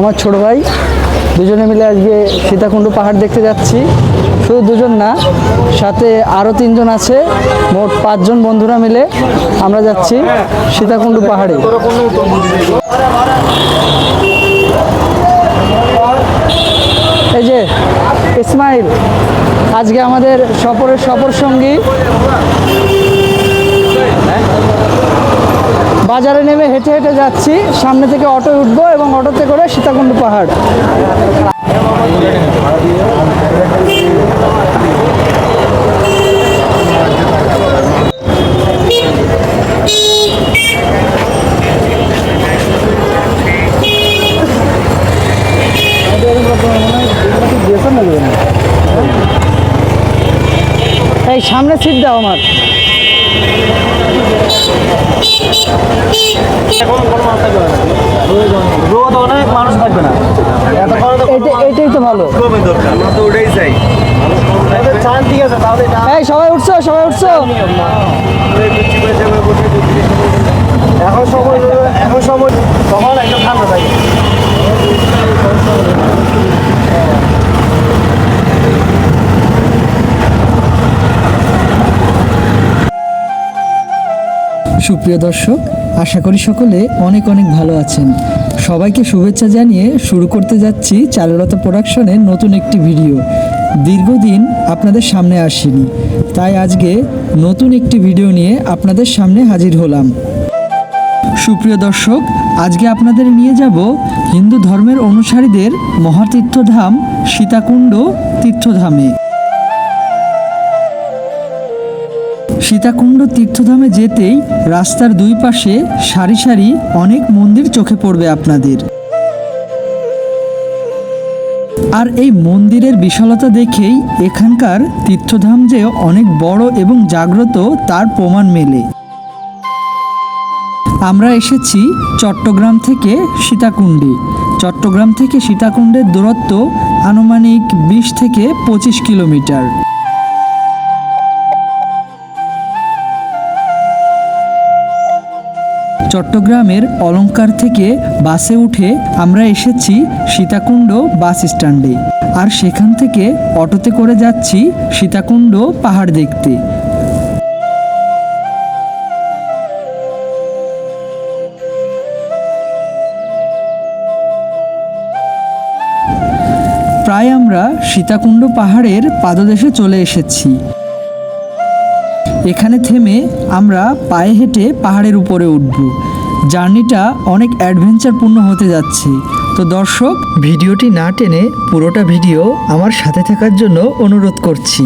আমার ছোট ভাই, দুজনে মিলে আজকে সীতাকুণ্ড পাহাড় দেখতে যাচ্ছি। শুধু দুজন না, সাথে আরও তিনজন আছে, মোট পাঁচজন বন্ধুরা মিলে আমরা যাচ্ছি সীতাকুণ্ড পাহাড়ে। এই যে, ইসমাইল, আজকে আমাদের সফরের সফর সঙ্গী বাজারে নেমে হেঁটে হেঁটে যাচ্ছি। সামনে থেকে অটো উঠবো এবং অটোতে করে সীতাকুণ্ড পাহাড়। সামনে সিট দাও আমার। রোদ অনেক মানুষ থাকবে না। এতক্ষণ তো এইটা এইটাই তো ভালো। কমই দরকার তো ওটাই চাই। ঠিক আছে তাহলে এই সবাই উঠছো সবাই উঠছো। এখন সময় এখন সময় তখন একদম ঠান্ডা থাকে। সুপ্রিয় দর্শক, আশা করি সকলে অনেক অনেক ভালো আছেন। সবাইকে শুভেচ্ছা জানিয়ে শুরু করতে যাচ্ছি চারুলতা প্রোডাকশনের নতুন একটি ভিডিও। দীর্ঘদিন আপনাদের সামনে আসিনি, তাই আজকে নতুন একটি ভিডিও নিয়ে আপনাদের সামনে হাজির হলাম। সুপ্রিয় দর্শক, আজকে আপনাদের নিয়ে যাব হিন্দু ধর্মের অনুসারীদের মহাতীর্থধাম সীতাকুণ্ড তীর্থধামে। সীতাকুণ্ড তীর্থধামে যেতেই রাস্তার দুই পাশে সারি সারি অনেক মন্দির চোখে পড়বে আপনাদের। আর এই মন্দিরের বিশালতা দেখেই এখানকার তীর্থধাম যে অনেক বড় এবং জাগ্রত তার প্রমাণ মেলে। আমরা এসেছি চট্টগ্রাম থেকে সীতাকুণ্ডে। চট্টগ্রাম থেকে সীতাকুণ্ডের দূরত্ব আনুমানিক বিশ থেকে পঁচিশ কিলোমিটার। চট্টগ্রামের অলঙ্কার থেকে বাসে উঠে আমরা এসেছি সীতাকুণ্ড বাস স্ট্যান্ডে। আর সেখান থেকে অটোতে করে যাচ্ছি সীতাকুণ্ড পাহাড় দেখতে। প্রায় আমরা সীতাকুণ্ড পাহাড়ের পাদদেশে চলে এসেছি। এখানে থেমে আমরা পায়ে হেঁটে পাহাড়ের উপরে উঠব। জার্নিটা অনেক অ্যাডভেঞ্চারপূর্ণ হতে যাচ্ছে। তো দর্শক, ভিডিওটি না টেনে পুরোটা ভিডিও আমার সাথে থাকার জন্য অনুরোধ করছি।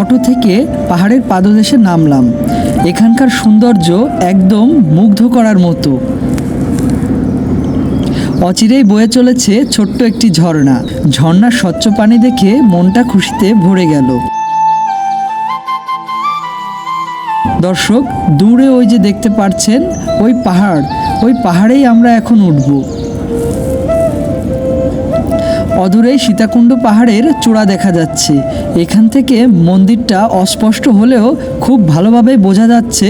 অটো থেকে পাহাড়ের পাদদেশে নামলাম। এখানকার সৌন্দর্য একদম মুগ্ধ করার মতো। অচিরেই বয়ে চলেছে ছোট্ট একটি ঝর্ণা। ঝর্ণার স্বচ্ছ পানি দেখে মনটা খুশিতে ভরে গেল। দর্শক, দূরে ওই যে দেখতে পাচ্ছেন ওই পাহাড়। ওই পাহাড়েই আমরা এখন উঠবো। অদূরে সীতাকুণ্ড পাহাড়ের চূড়া দেখা যাচ্ছে। এখান থেকে মন্দিরটা অস্পষ্ট হলেও খুব ভালোভাবে বোঝা যাচ্ছে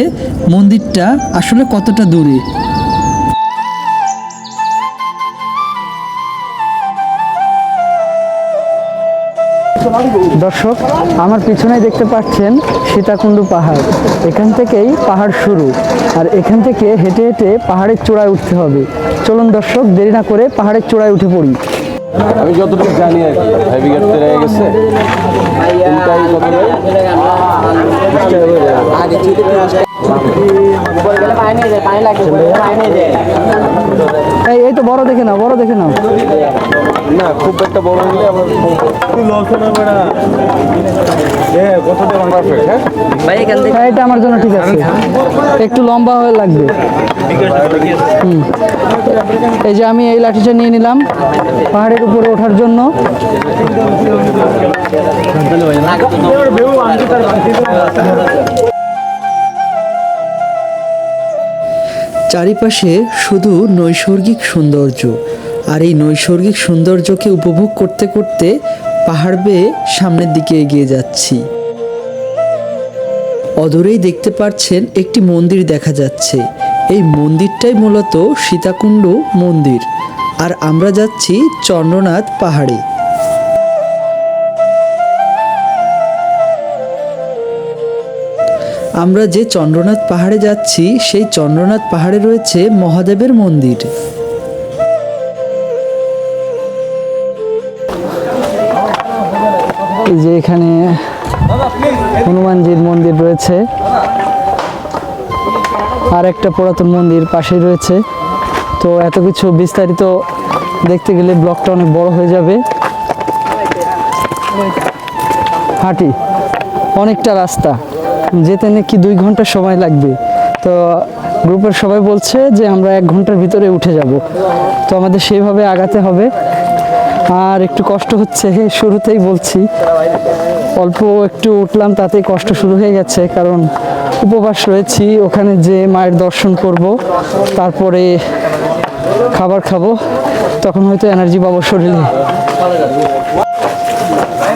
মন্দিরটা আসলে কতটা দূরে। দর্শক, আমার পিছনে দেখতে পাচ্ছেন সীতাকুণ্ড পাহাড়। এখান থেকেই পাহাড় শুরু। আর এখান থেকে হেঁটে হেঁটে পাহাড়ের চূড়ায় উঠতে হবে। চলুন দর্শক, দেরি না করে পাহাড়ের চূড়ায় উঠে পড়ি। আমি যতটুকু জানি আর কি ভাই গেট তেরে গেছে আগে কত? এই এই তো বড় দেখে নাও বড় দেখে নাও। না খুব একটা বড় হলে আমার হ্যাঁ? হ্যাঁ এটা আমার জন্য ঠিক আছে। একটু লম্বা হয়ে লাগবে। হুম। এই যে আমি এই লাঠিটা নিয়ে নিলাম পাহাড়ের উপরে ওঠার জন্য। চারিপাশে শুধু নৈসর্গিক সৌন্দর্য। আর এই নৈসর্গিক সৌন্দর্যকে উপভোগ করতে করতে পাহাড় বেয়ে সামনের দিকে এগিয়ে যাচ্ছি। অদূরেই দেখতে পাচ্ছেন একটি মন্দির দেখা যাচ্ছে। এই মন্দিরটাই মূলত সীতাকুণ্ড মন্দির। আর আমরা যাচ্ছি চন্দ্রনাথ পাহাড়ে। আমরা যে চন্দ্রনাথ পাহাড়ে যাচ্ছি, সেই চন্দ্রনাথ পাহাড়ে রয়েছে মহাদেবের মন্দির। যে এখানে হনুমানজির মন্দির রয়েছে। আর একটা পুরাতন মন্দির পাশেই রয়েছে। তো এত কিছু বিস্তারিত দেখতে গেলে ব্লকটা অনেক বড় হয়ে যাবে। হাঁটি। অনেকটা রাস্তা। যেতে নাকি দুই ঘণ্টা সময় লাগবে? তো গ্রুপের সবাই বলছে যে আমরা এক ঘণ্টার ভিতরে উঠে যাব। তো আমাদের সেইভাবে আগাতে হবে। আর একটু কষ্ট হচ্ছে, শুরুতেই বলছি। অল্প একটু উঠলাম, তাতেই কষ্ট শুরু হয়ে গেছে। কারণ উপবাস রয়েছি, ওখানে যে মায়ের দর্শন করব, তারপরে খাবার খাব। তখন হয়তো এনার্জি পাবো শরীরে।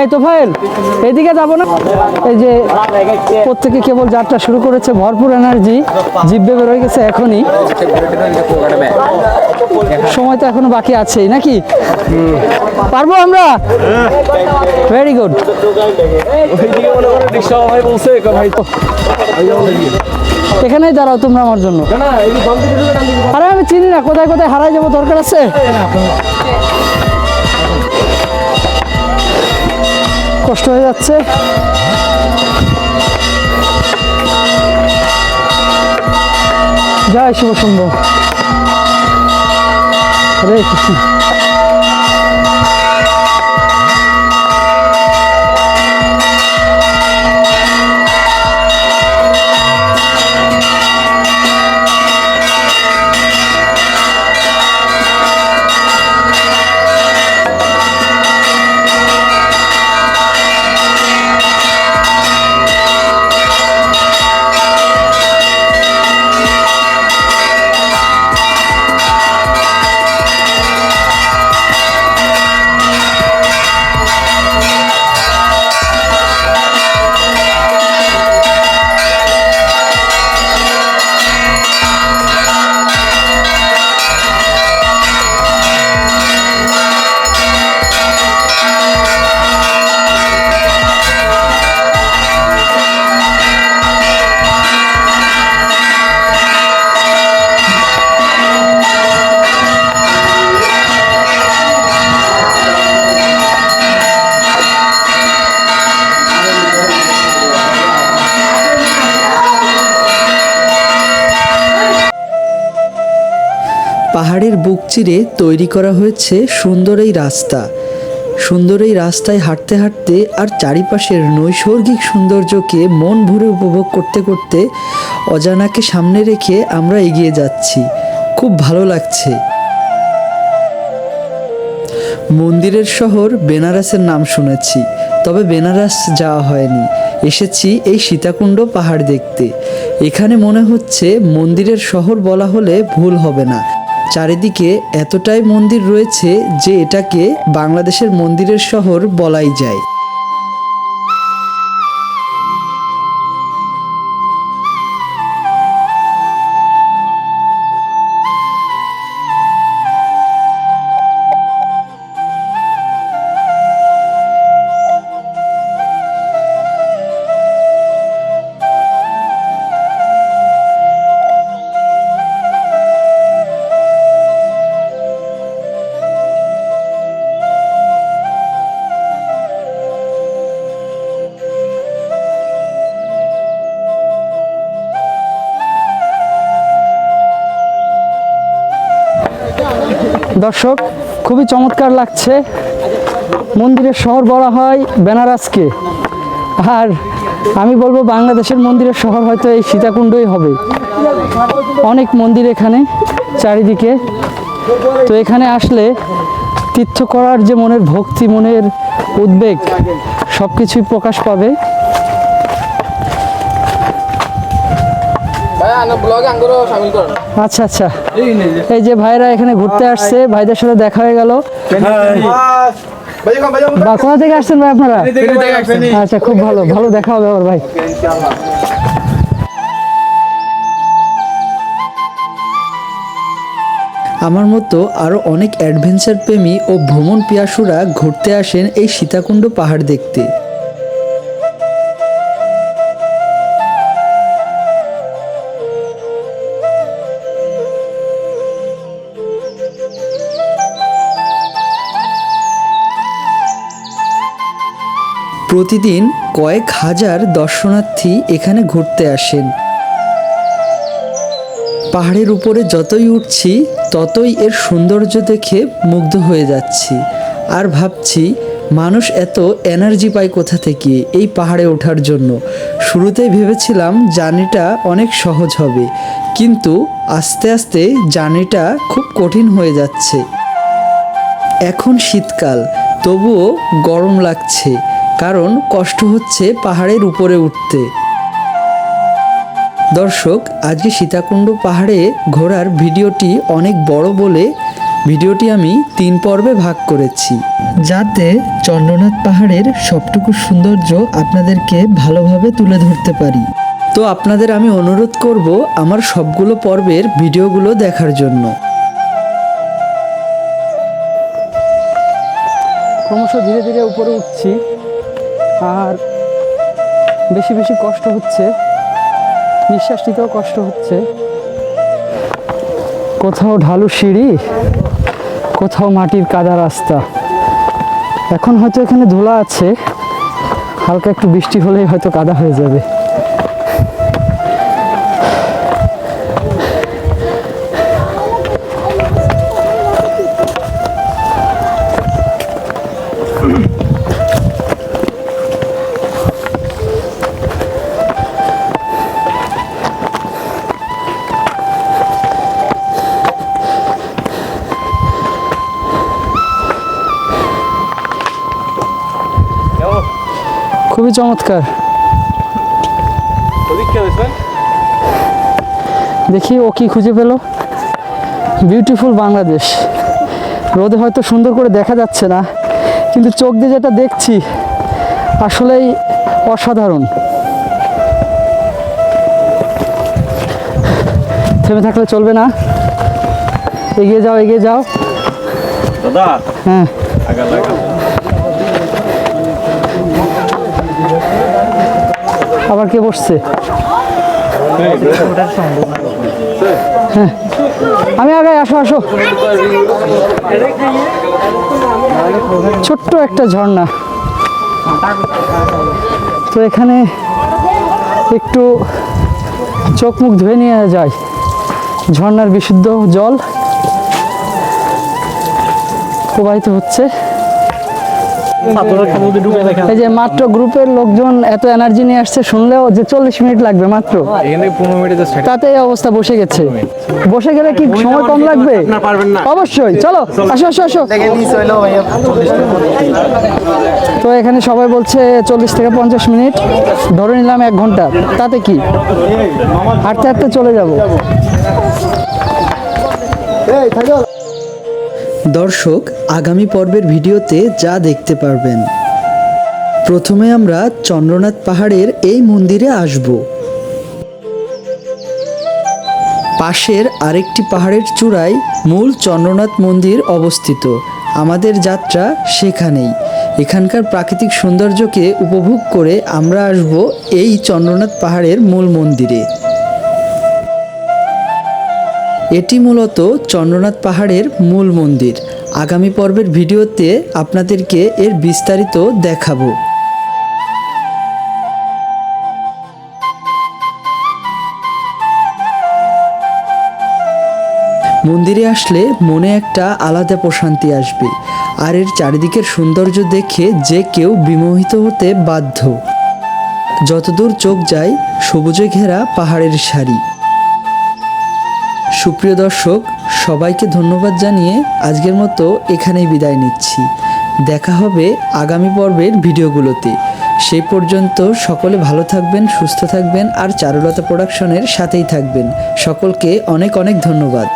এই ফাইল এদিকে যাব না? এই যে প্রত্যেকে কেবল যাত্রা শুরু করেছে, ভরপুর এনার্জি জিভে বেরোয় গেছে এখনই। সময় তো এখনও বাকি আছেই, নাকি? পারব আমরা? ভেরি গুড এখানেই দাঁড়াও তোমরা আমার জন্য। আরে আমি চিনি না, কোথায় কোথায় হারাই যাব দরকার আছে? কষ্ট হয়ে যাচ্ছে। জয় সুন্দর হরে কৃষ্ণ। পাহাড়ের বুক চিরে তৈরি করা হয়েছে সুন্দর এই রাস্তা। সুন্দর এই রাস্তায় হাঁটতে হাঁটতে আর চারিপাশের নৈসর্গিক সৌন্দর্যকে মন ভরে উপভোগ করতে করতে অজানাকে সামনে রেখে আমরা এগিয়ে যাচ্ছি। খুব ভালো লাগছে। মন্দিরের শহর বেনারসের নাম শুনেছি, তবে বেনারস যাওয়া হয়নি। এসেছি এই সীতাকুণ্ড পাহাড় দেখতে। এখানে মনে হচ্ছে মন্দিরের শহর বলা হলে ভুল হবে না। চারিদিকে এতটাই মন্দির রয়েছে যে এটাকে বাংলাদেশের মন্দিরের শহর বলাই যায়। দর্শক, খুবই চমৎকার লাগছে। মন্দিরের শহর বলা হয় বেনারসকে। আর আমি বলব বাংলাদেশের মন্দিরের শহর হয়তো এই সীতাকুণ্ডই হবে। অনেক মন্দির এখানে চারিদিকে। তো এখানে আসলে তীর্থ করার যে মনের ভক্তি, মনের উদ্বেগ সব কিছুই প্রকাশ পাবে। আচ্ছা আচ্ছা। এই যে। ভাইরা এখানে ঘুরতে আসছে ভাইদের সাথে দেখা হয়ে গেল। বা কোথা থেকে আসছেন ভাই আপনারা? আচ্ছা খুব ভালো ভালো দেখা হবে আবার ভাই। আমার মতো আরও অনেক অ্যাডভেঞ্চার প্রেমী ও ভ্রমণ পিয়াসুরা ঘুরতে আসেন এই সীতাকুণ্ড পাহাড় দেখতে। প্রতিদিন কয়েক হাজার দর্শনার্থী এখানে ঘুরতে আসেন। পাহাড়ের উপরে যতই উঠছি, ততই এর সৌন্দর্য দেখে মুগ্ধ হয়ে যাচ্ছি। আর ভাবছি, মানুষ এত এনার্জি পায় কোথা থেকে এই পাহাড়ে ওঠার জন্য? শুরুতেই ভেবেছিলাম জার্নিটা অনেক সহজ হবে, কিন্তু আস্তে আস্তে জার্নিটা খুব কঠিন হয়ে যাচ্ছে। এখন শীতকাল, তবুও গরম লাগছে। কারণ কষ্ট হচ্ছে পাহাড়ের উপরে উঠতে। দর্শক, আজকে সীতাকুণ্ড পাহাড়ে ঘোরার ভিডিওটি অনেক বড় বলে ভিডিওটি আমি তিন পর্বে ভাগ করেছি। যাতে চন্দ্রনাথ পাহাড়ের সবটুকু সৌন্দর্য আপনাদেরকে ভালোভাবে তুলে ধরতে পারি। তো আপনাদের আমি অনুরোধ করব আমার সবগুলো পর্বের ভিডিওগুলো দেখার জন্য। ক্রমশ ধীরে ধীরে উপরে উঠছি। আর বেশি বেশি কষ্ট হচ্ছে নিঃশ্বাস নিতেও কষ্ট হচ্ছে। কোথাও ঢালু সিঁড়ি, কোথাও মাটির কাদা রাস্তা। এখন হয়তো এখানে ধুলা আছে, হালকা একটু বৃষ্টি হলেই হয়তো কাদা হয়ে যাবে। খুবই চমৎকার। দেখি ও কি খুঁজে পেল। বিউটিফুল বাংলাদেশ। রোদে হয়তো সুন্দর করে দেখা যাচ্ছে না কিন্তু চোখ দিয়ে যেটা দেখছি আসলেই অসাধারণ। থেমে থাকলে চলবে না। এগিয়ে যাও এগিয়ে যাও। দাদা হ্যাঁ। আবার কে বসছে? হ্যাঁ। আমি আগে আসো আসো। ছোট্ট একটা ঝর্ণা। তো এখানে একটু চোখ মুখ ধুয়ে নিয়ে যায় ঝর্ণার বিশুদ্ধ জল প্রবাহিত হচ্ছে। এই যে মাত্র গ্রুপের লোকজন এত এনার্জি নিয়ে আসছে শুনলেও যে চল্লিশ মিনিট লাগবে মাত্র। তাতে এই অবস্থা বসে গেছে। বসে গেলে কি সময় কম লাগবে? অবশ্যই চলো আসো আসো আসো। তো এখানে সবাই বলছে চল্লিশ থেকে পঞ্চাশ মিনিট। ধরে নিলাম এক ঘণ্টা। তাতে কি? হাঁটতে হাঁটতে চলে যাব। দর্শক আগামী পর্বের ভিডিওতে যা দেখতে পারবেন। প্রথমে আমরা চন্দ্রনাথ পাহাড়ের এই মন্দিরে আসব। পাশের আরেকটি পাহাড়ের চূড়ায় মূল চন্দ্রনাথ মন্দির অবস্থিত। আমাদের যাত্রা সেখানেই। এখানকার প্রাকৃতিক সৌন্দর্যকে উপভোগ করে আমরা আসব এই চন্দ্রনাথ পাহাড়ের মূল মন্দিরে। এটি মূলত চন্দ্রনাথ পাহাড়ের মূল মন্দির। আগামী পর্বের ভিডিওতে আপনাদেরকে এর বিস্তারিত দেখাবো। মন্দিরে আসলে মনে একটা আলাদা প্রশান্তি আসবে, আর এর চারিদিকের সৌন্দর্য দেখে যে কেউ বিমোহিত হতে বাধ্য। যতদূর চোখ যায়, সবুজে ঘেরা পাহাড়ের সারি। সুপ্রিয় দর্শক, সবাইকে ধন্যবাদ জানিয়ে আজকের মতো এখানেই বিদায় নিচ্ছি। দেখা হবে আগামী পর্বের ভিডিওগুলোতে। সেই পর্যন্ত সকলে ভালো থাকবেন, সুস্থ থাকবেন আর চারুলতা প্রোডাকশনের সাথেই থাকবেন। সকলকে অনেক অনেক ধন্যবাদ।